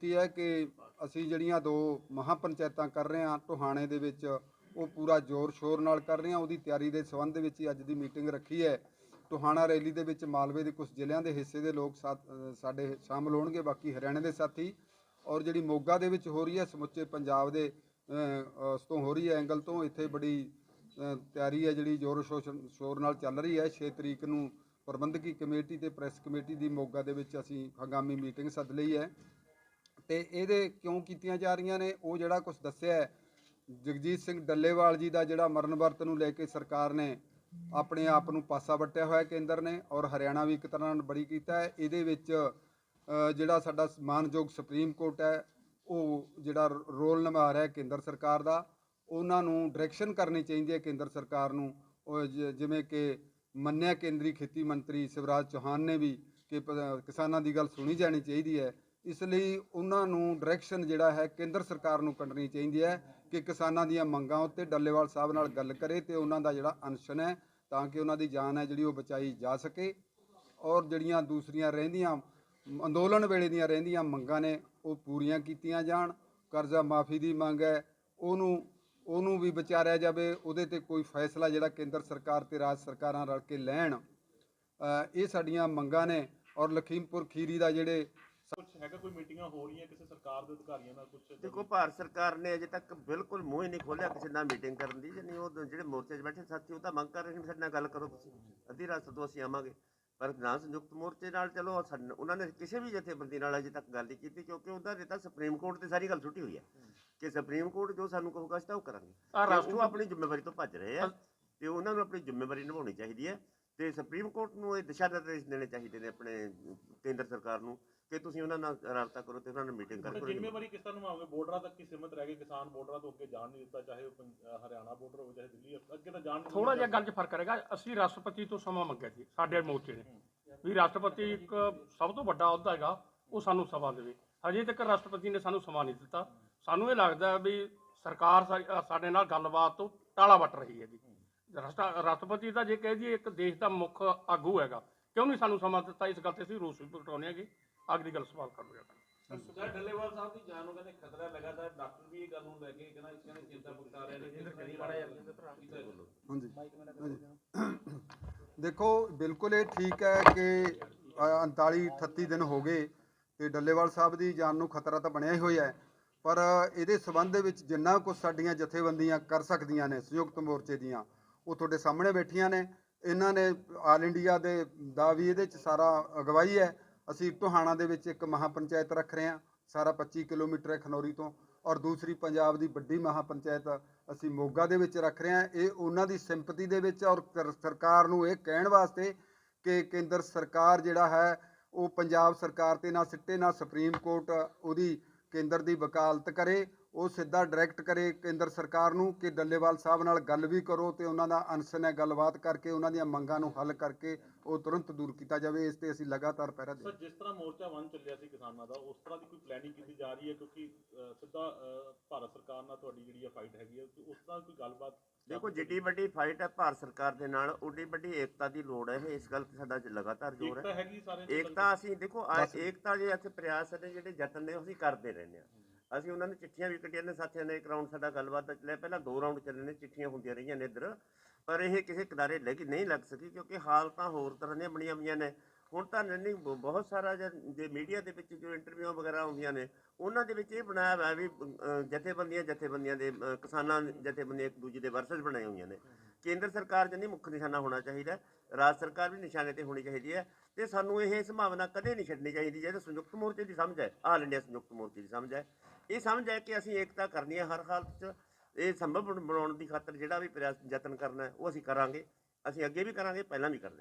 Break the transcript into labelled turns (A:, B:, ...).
A: ਕੀਤੀ ਹੈ ਕਿ ਅਸੀਂ ਜਿਹੜੀਆਂ ਦੋ ਮਹਾ ਪੰਚਾਇਤਾਂ ਕਰ ਰਹੇ ਹਾਂ, ਟੋਹਾਣੇ ਦੇ ਵਿੱਚ ਉਹ ਪੂਰਾ ਜ਼ੋਰ ਸ਼ੋਰ ਨਾਲ ਕਰ ਰਹੇ ਹਾਂ ਉਹਦੀ ਤਿਆਰੀ ਦੇ ਸੰਬੰਧ ਵਿੱਚ ਹੀ ਅੱਜ ਦੀ ਮੀਟਿੰਗ ਰੱਖੀ ਹੈ। ਟੋਹਾਣਾ ਰੈਲੀ ਦੇ ਵਿੱਚ ਮਾਲਵੇ ਦੇ ਕੁਝ ਜ਼ਿਲ੍ਹਿਆਂ ਦੇ ਹਿੱਸੇ ਦੇ ਲੋਕ ਸਾਡੇ ਸ਼ਾਮਲ ਹੋਣਗੇ, ਬਾਕੀ ਹਰਿਆਣੇ ਦੇ ਸਾਥੀ। ਔਰ ਜਿਹੜੀ ਮੋਗਾ ਦੇ ਵਿੱਚ ਹੋ ਰਹੀ ਹੈ, ਸਮੁੱਚੇ ਪੰਜਾਬ ਦੇ ਉਸ ਤੋਂ ਹੋ ਰਹੀ ਹੈ ਐਂਗਲ ਤੋਂ, ਇੱਥੇ ਬੜੀ ਤਿਆਰੀ ਹੈ ਜਿਹੜੀ ਜ਼ੋਰ ਸ਼ੋਰ ਸ਼ੋਰ ਨਾਲ ਚੱਲ ਰਹੀ ਹੈ। 6 ਤਰੀਕ ਨੂੰ ਪ੍ਰਬੰਧਕੀ ਕਮੇਟੀ ਤੇ ਪ੍ਰੈਸ ਕਮੇਟੀ ਦੀ ਮੋਗਾ ਦੇ ਵਿੱਚ ਅਸੀਂ ਹੰਗਾਮੀ ਮੀਟਿੰਗ ਸੱਦ ਲਈ ਹੈ। ਤੇ ਇਹਦੇ ਕਿਉਂ ਕੀਤੀਆਂ ਜਾ ਰਹੀਆਂ ਨੇ? ਉਹ ਜਿਹੜਾ ਕੁਝ ਦੱਸਿਆ ਹੈ, ਜਗਜੀਤ ਸਿੰਘ ਡੱਲੇਵਾਲ ਜੀ ਦਾ ਜਿਹੜਾ ਮਰਨ ਵਰਤ ਨੂੰ ਲੈ ਕੇ ਸਰਕਾਰ ਨੇ ਆਪਣੇ ਆਪ ਨੂੰ ਪਾਸਾ ਵੱਟਿਆ ਹੋਇਆ ਕੇਂਦਰ ਨੇ ਔਰ ਹਰਿਆਣਾ ਵੀ ਇੱਕ ਤਰ੍ਹਾਂ ਨਾਲ ਬੜੀ ਕੀਤਾ ਹੈ। ਇਹਦੇ ਵਿੱਚ ਜਿਹੜਾ ਸਾਡਾ ਮਾਨਯੋਗ ਸੁਪਰੀਮ ਕੋਰਟ ਹੈ, ਉਹ ਜਿਹੜਾ ਰੋਲ ਨਿਭਾ ਰਿਹਾ ਕੇਂਦਰ ਸਰਕਾਰ ਦਾ, ਉਹਨਾਂ ਨੂੰ ਡਾਇਰੈਕਸ਼ਨ ਕਰਨੀ ਚਾਹੀਦੀ ਹੈ ਕੇਂਦਰ ਸਰਕਾਰ ਨੂੰ। ਜਿਵੇਂ ਕਿ ਮੰਨਿਆ ਕੇਂਦਰੀ ਖੇਤੀ ਮੰਤਰੀ ਸ਼ਿਵਰਾਜ ਚੌਹਾਨ ਨੇ ਵੀ ਕਿ ਕਿਸਾਨਾਂ ਦੀ ਗੱਲ ਸੁਣੀ ਜਾਣੀ ਚਾਹੀਦੀ ਹੈ। ਇਸ ਲਈ ਉਹਨਾਂ ਨੂੰ ਡਾਇਰੈਕਸ਼ਨ ਜਿਹੜਾ ਹੈ ਕੇਂਦਰ ਸਰਕਾਰ ਨੂੰ ਕੱਢਣੀ ਚਾਹੀਦੀ ਹੈ ਕਿ ਕਿਸਾਨਾਂ ਦੀਆਂ ਮੰਗਾਂ ਉੱਤੇ ਡੱਲੇਵਾਲ ਸਾਹਿਬ ਨਾਲ ਗੱਲ ਕਰੇ ਤੇ ਉਹਨਾਂ ਦਾ ਜਿਹੜਾ ਅਨਸ਼ਨ ਹੈ ਤਾਂ ਕਿ ਉਹਨਾਂ ਦੀ ਜਾਨ ਹੈ ਜਿਹੜੀ ਉਹ ਬਚਾਈ ਜਾ ਸਕੇ। ਔਰ ਜਿਹੜੀਆਂ ਦੂਸਰੀਆਂ ਰਹਿੰਦੀਆਂ, ਅੰਦੋਲਨ ਵੇਲੇ ਦੀਆਂ ਰਹਿੰਦੀਆਂ ਮੰਗਾਂ ਨੇ ਉਹ ਪੂਰੀਆਂ ਕੀਤੀਆਂ ਜਾਣ। ਕਰਜ਼ਾ ਮਾਫੀ ਦੀ ਮੰਗ ਹੈ, ਉਹਨੂੰ ਉਹਨੂੰ ਵੀ ਵਿਚਾਰਿਆ ਜਾਵੇ, ਉਹਦੇ ਤੇ ਕੋਈ ਫੈਸਲਾ ਜਿਹੜਾ ਕੇਂਦਰ ਸਰਕਾਰ ਤੇ ਰਾਜ ਸਰਕਾਰਾਂ ਰਲ ਕੇ ਲੈਣ ਇਹ ਸਾਡੀਆਂ ਮੰਗਾਂ ਨੇ। ਔਰ ਲਖੀਮਪੁਰ ਖੀਰੀ ਦਾ ਜਿਹੜੇ
B: ਕੁਝ ਹੈਗਾ ਕੋਈ ਮੀਟਿੰਗਾਂ ਹੋ ਰਹੀਆਂ ਕਿਸੇ ਸਰਕਾਰ ਦੇ ਅਧਿਕਾਰੀਆਂ ਨਾਲ ਕੁਝ
C: ਦੇਖੋ ਭਾਰਤ ਸਰਕਾਰ ਨੇ ਅਜੇ ਤੱਕ ਬਿਲਕੁਲ ਮੂੰਹ ਹੀ ਨਹੀਂ ਖੋਲਿਆ ਕਿਸੇ ਨਾਲ ਮੀਟਿੰਗ ਕਰਨ ਦੀ ਜਾਨੀ ਉਹ ਜਿਹੜੇ ਮੋਰਚੇ 'ਚ ਬੈਠੇ ਸਾਥੀ ਉਹ ਤਾਂ ਮੰਗ ਕਰ ਰਹੇ ਨੇ ਸਾਡੇ ਨਾਲ ਗੱਲ ਕਰੋ ਤੁਸੀਂ। ਅੱਧੀ ਰਾਤ ਤੋਂ ਅਸੀਂ ਆਵਾਂਗੇ। ਪਰ ਨਾ ਸੰਯੁਕਤ ਮੋਰਚੇ ਨਾਲ ਚਲੋ ਸਾਡੇ- ਉਹਨਾਂ ਨੇ ਕਿਸੇ ਵੀ ਜਥੇਬੰਦੀ ਨਾਲ ਅਜੇ ਤੱਕ ਗੱਲ ਨਹੀਂ ਕੀਤੀ ਕਿਉਂਕਿ ਉਹਦਾ ਨੇ ਤਾਂ ਸੁਪਰੀਮ ਕੋਰਟ ਤੇ ਸਾਰੀ ਗੱਲ ਛੁੱਟੀ ਹੋਈ ਹੈ ਕਿ ਸੁਪਰੀਮ ਕੋਰਟ ਜੋ ਸਾਨੂੰ ਕਹੂਗਾ ਅਸੀਂ ਤਾਂ ਉਹ ਕਰਾਂਗੇ।
D: ਰਾਸ਼ਟਰਪਤੀ-
C: ਆਪਣੀ ਜ਼ਿੰਮੇਵਾਰੀ ਤੋਂ ਭੱਜ ਰਹੇ ਆ ਤੇ ਉਹਨਾਂ ਨੂੰ ਆਪਣੀ ਜ਼ਿੰਮੇਵਾਰੀ ਨਿਭਾਉਣੀ ਚਾਹੀਦੀ ਹੈ ਤੇ ਸੁਪਰੀਮ ਕੋਰਟ ਨੂੰ ਇਹ ਦਿਸ਼ਾ ਨਿਰਦੇਸ਼ ਦੇਣੇ ਚਾਹੀਦੇ ਨੇ ਆਪਣੇ ਕੇਂਦਰ ਸਰਕਾਰ ਨੂੰ ਕਿ ਤੁਸੀਂ ਉਹਨਾਂ ਨਾਲ ਰਾਬਤਾ ਕਰੋ ਤੇ ਉਹਨਾਂ ਨਾਲ ਮੀਟਿੰਗ ਕਰੋ
B: ਜ਼ਿੰਮੇਵਾਰੀ ਕਿਸ ਤਰ੍ਹਾਂ ਨਿਭਾਓਗੇ? ਬਾਰਡਰਾਂ ਤੱਕ ਹੀ ਸੀਮਿਤ ਰਹਿ ਗਏ? ਕਿਸਾਨ ਬਾਰਡਰਾਂ ਤੋਂ ਅੱਗੇ ਜਾਣ ਨਹੀਂ ਦਿੱਤਾ ਚਾਹੇ ਹਰਿਆਣਾ ਬਾਰਡਰ ਹੋਵੇ ਚਾਹੇ ਦਿੱਲੀ ਅੱਗੇ ਤਾਂ ਜਾਣ ਨਹੀਂ
D: ਥੋੜਾ ਜਿਹਾ। ਗੱਲ 'ਚ ਫ਼ਰਕ ਰਹੇਗਾ। ਅਸੀਂ ਰਾਸ਼ਟਰਪਤੀ ਤੋਂ ਸਮਾਂ ਮੰਗਿਆ ਸੀ ਸਾਡੇ ਮੋਰਚੇ ਨੇ। ਵੀ ਰਾਸ਼ਟਰਪਤੀ ਇੱਕ ਸਭ ਤੋਂ ਵੱਡਾ ਅਹੁਦਾ ਹੈਗਾ ਉਹ ਸਾਨੂੰ ਸਮਾਂ ਦੇਵੇ। ਹਜੇ ਤੱਕ ਰਾਸ਼ਟਰਪਤੀ ਨੇ ਸਾਨੂੰ ਸਮਾਂ ਨਹੀਂ ਦਿੱਤਾ। ਸਾਨੂੰ ਇਹ ਲੱਗਦਾ ਵੀ ਸਰਕਾਰ ਸਾਡੇ ਨਾਲ ਗੱਲਬਾਤ ਤੋਂ ਟਾਲਾ ਵੱਟ ਰਹੀ ਹੈ ਜੀ ਰਾਸ਼ਟਰ- ਰਾਸ਼ਟਰਪਤੀ ਤਾਂ ਜੇ ਕਹਿ ਦਈਏ ਇੱਕ ਦੇਸ਼ ਦਾ ਮੁੱਖ ਆਗੂ ਹੈਗਾ ਕਿਉਂ ਨਹੀਂ ਸਾਨੂੰ ਸਮਾਂ ਦਿੱਤਾ ਇਸ ਗੱਲ ਤੇ? ਅਸੀਂ ਰੋਸ ਵੀ ਪ੍ਰਗਟਾਉਂਦੇ ਹੈਗੇ। ਅਗਲੀ ਗੱਲ ਸਵਾਲ ਕਰੂਗਾ
E: ਸੁਖਾ ਢੱਲੇਵਾਲ ਸਾਹਿਬ ਦੀ ਜਾਨ ਨੂੰ ਕਹਿੰਦੇ ਖਤਰਾ ਲਗਾਤਾਰ ਡਾਕਟਰ ਵੀ ਇਹ ਗੱਲ ਨੂੰ ਲੈ ਕੇ ਕਹਿੰਦਾ ਇਸ ਕਹਿੰਦੇ ਚਿੰਤਾ ਪ੍ਰਗਟਾ ਰਹੇ ਨੇ। ਕਿ ਕਈ ਵਾਰ
A: ਹਾਂਜੀ। ਹਾਂਜੀ। ਦੇਖੋ ਬਿਲਕੁਲ ਇਹ ਠੀਕ ਹੈ ਕਿ ਅ, 39 38 ਦਿਨ ਹੋ ਗਏ ਤੇ ਡੱਲੇਵਾਲ ਸਾਹਿਬ ਦੀ ਜਾਨ ਨੂੰ ਖਤਰਾ ਤਾਂ ਬਣਿਆ ਹੀ ਹੋਇਆ ਹੈ। ਪਰ ਇਹਦੇ ਸਬੰਧ ਦੇ ਵਿੱਚ ਜਿੰਨਾ ਕੁਝ ਸਾਡੀਆਂ ਜਥੇਬੰਦੀਆਂ ਕਰ ਸਕਦੀਆਂ ਨੇ ਸੰਯੁਕਤ ਮੋਰਚੇ ਦੀਆਂ ਉਹ ਤੁਹਾਡੇ ਸਾਹਮਣੇ ਬੈਠੀਆਂ ਨੇ। ਇਹਨਾਂ ਨੇ ਆਲ ਇੰਡੀਆ ਦੇ ਦਾ ਵੀ ਇਹਦੇ ਚ ਸਾਰਾ ਅਗਵਾਈ ਹੈ। ਅਸੀਂ ਟੋਹਾਣਾ ਦੇ ਵਿੱਚ ਇੱਕ ਮਹਾ ਪੰਚਾਇਤ ਰੱਖ ਰਹੇ ਹਾਂ, ਸਾਰਾ 25 ਕਿਲੋਮੀਟਰ ਹੈ ਖਨੌਰੀ ਤੋਂ। ਔਰ ਦੂਸਰੀ ਪੰਜਾਬ ਦੀ ਵੱਡੀ ਮਹਾ ਪੰਚਾਇਤ ਅਸੀਂ ਮੋਗਾ ਦੇ ਵਿੱਚ ਰੱਖ ਰਹੇ ਹਾਂ। ਇਹ ਉਹਨਾਂ ਦੀ ਸਿੰਪਤੀ ਦੇ ਵਿੱਚ ਔਰ ਸਰਕਾਰ ਨੂੰ ਇਹ ਕਹਿਣ ਵਾਸਤੇ ਕਿ ਕੇਂਦਰ ਸਰਕਾਰ ਜਿਹੜਾ ਹੈ, ਉਹ ਪੰਜਾਬ ਸਰਕਾਰ ਤੇ ਨਾ ਸਿੱਟੇ ਨਾ ਸੁਪਰੀਮ ਕੋਰਟ ਉਹਦੀ ਕੇਂਦਰ ਦੀ ਵਕਾਲਤ ਕਰੇ। ਉਹ ਸਿੱਧਾ ਡਾਇਰੈਕਟ ਕਰੇ ਕੇਂਦਰ ਸਰਕਾਰ ਨੂੰ ਕਿ ਡੱਲੇਵਾਲ ਸਾਹਿਬ ਨਾਲ ਗੱਲ ਵੀ ਕਰੋ ਤੇ ਉਹਨਾਂ ਦਾ ਅਨਸ਼ਨ ਹੈ ਗੱਲਬਾਤ ਕਰਕੇ ਉਹਨਾਂ ਦੀਆਂ ਮੰਗਾਂ ਨੂੰ ਹੱਲ ਕਰਕੇ ਉਹ ਤੁਰੰਤ ਦੂਰ ਕੀਤਾ ਜਾਵੇ ਇਸ ਤੇ ਅਸੀਂ ਲਗਾਤਾਰ ਪਹਿਰਾ ਦੇ
B: ਸਰ ਜਿਸ ਤਰ੍ਹਾਂ ਮੋਰਚਾ ਵੰਨ ਚੱਲਿਆ ਸੀ ਕਿਸਾਨਾਂ ਦਾ ਉਸ ਤਰ੍ਹਾਂ ਦੀ ਕੋਈ ਪਲੈਨਿੰਗ ਕੀਤੀ ਜਾ ਰਹੀ ਹੈ? ਕਿਉਂਕਿ ਸਿੱਧਾ ਭਾਰਤ ਸਰਕਾਰ ਨਾਲ ਤੁਹਾਡੀ ਜਿਹੜੀ ਹੈ ਫਾਈਟ ਹੈਗੀ ਹੈ ਉਸ ਤਰ੍ਹਾਂ ਕੋਈ ਗੱਲਬਾਤ
C: ਦੇਖੋ ਜਿੱਡੀ ਵੱਡੀ ਫਾਈਟ ਹੈ ਭਾਰਤ ਸਰਕਾਰ ਦੇ ਨਾਲ ਓਡੀ ਵੱਡੀ ਏਕਤਾ ਦੀ ਲੋੜ ਹੈ ਇਸ ਗੱਲ ਤੇ ਸਾਡਾ ਲਗਾਤਾਰ ਜ਼ੋਰ
B: ਏਕਤਾ
C: ਹੈ
B: ਹੈਗੀ ਸਾਰੇ
C: ਏਕਤਾ ਅਸੀਂ ਦੇਖੋ ਆ- ਏਕਤਾ ਜੇ ਇੱਥੇ ਪ੍ਰਯਾਸ ਨੇ ਜਿਹੜੇ ਯਤਨ ਨੇ ਉਹ ਅਸੀਂ ਕਰਦੇ ਰਹਿੰਦੇ ਆ ਅਸੀਂ ਉਹਨਾਂ ਨੇ ਚਿੱਠੀਆਂ ਵੀ ਕੱਢੀਆਂ ਨੇ, ਸਾਥੀਆਂ ਨੇ ਇੱਕ ਰਾਉਂਡ ਸਾਡਾ ਗੱਲਬਾਤ ਦਾ ਚੱਲਿਆ। ਪਹਿਲਾਂ ਦੋ ਰਾਉਂਡ ਚੱਲੇ ਨੇ ਚਿੱਠੀਆਂ ਹੁੰਦੀਆਂ ਰਹੀਆਂ ਨੇ ਇੱਧਰ। ਪਰ ਇਹ ਕਿਸੇ ਕਿਨਾਰੇ ਲੱਗ ਨਹੀਂ ਲੱਗ ਸਕੀ, ਕਿਉਂਕਿ ਹਾਲਤਾਂ ਹੋਰ ਤਰ੍ਹਾਂ ਦੀਆਂ ਬਣੀਆਂ ਹੋਈਆਂ ਨੇ। ਹੁਣ ਤਾਂ ਨਹੀਂ ਬਹੁਤ ਸਾਰਾ ਜੇ ਜੇ ਮੀਡੀਆ ਦੇ ਵਿੱਚ ਜੋ ਇੰਟਰਵਿਊ ਵਗੈਰਾ ਹੁੰਦੀਆਂ ਨੇ, ਉਹਨਾਂ ਦੇ ਵਿੱਚ ਇਹ ਬਣਾਇਆ ਹੋਇਆ ਵੀ ਜਥੇਬੰਦੀਆਂ ਜਥੇਬੰਦੀਆਂ ਦੇ ਕਿਸਾਨਾਂ, ਜਥੇਬੰਦੀਆਂ ਇੱਕ ਦੂਜੇ ਦੇ ਵਰਸਸ ਬਣਾਏ ਹੋਈਆਂ ਨੇ। ਕੇਂਦਰ ਸਰਕਾਰ ਜਨੀ ਮੁੱਖ ਨਿਸ਼ਾਨਾ ਹੋਣਾ ਚਾਹੀਦਾ, ਰਾਜ ਸਰਕਾਰ ਵੀ ਨਿਸ਼ਾਨੇ ਤੇ ਹੋਣੀ ਚਾਹੀਦੀ ਹੈ ਤੇ ਸਾਨੂੰ ਇਹ ਸੰਭਾਵਨਾ ਕਦੇ ਨਹੀਂ ਛੱਡਣੀ ਚਾਹੀਦੀ ਜਿਹੜੇ ਸੰਯੁਕਤ ਮੋਰਚੇ ਦੀ ਸਮਝ ਹੈ, ਆਲ ਇੰਡੀਆ ਸੰਯੁਕਤ ਮੋਰਚੇ ਦੀ ਸਮਝ ਹੈ। ਇਹ ਸਮਝ ਹੈ ਕਿ ਅਸੀਂ ਏਕਤਾ ਕਰਨੀ ਹੈ ਹਰ ਹਾਲਤ 'ਚ। ਇਹ ਸੰਭਵ ਬਣਾਉਣ ਦੀ ਖਾਤਰ ਜਿਹੜਾ ਵੀ ਪ੍ਰਯਾਸ ਯਤਨ ਕਰਨਾ ਉਹ ਅਸੀਂ ਕਰਾਂਗੇ। ਅਸੀਂ ਅੱਗੇ ਵੀ ਕਰਾਂਗੇ, ਪਹਿਲਾਂ ਵੀ ਕਰਦੇ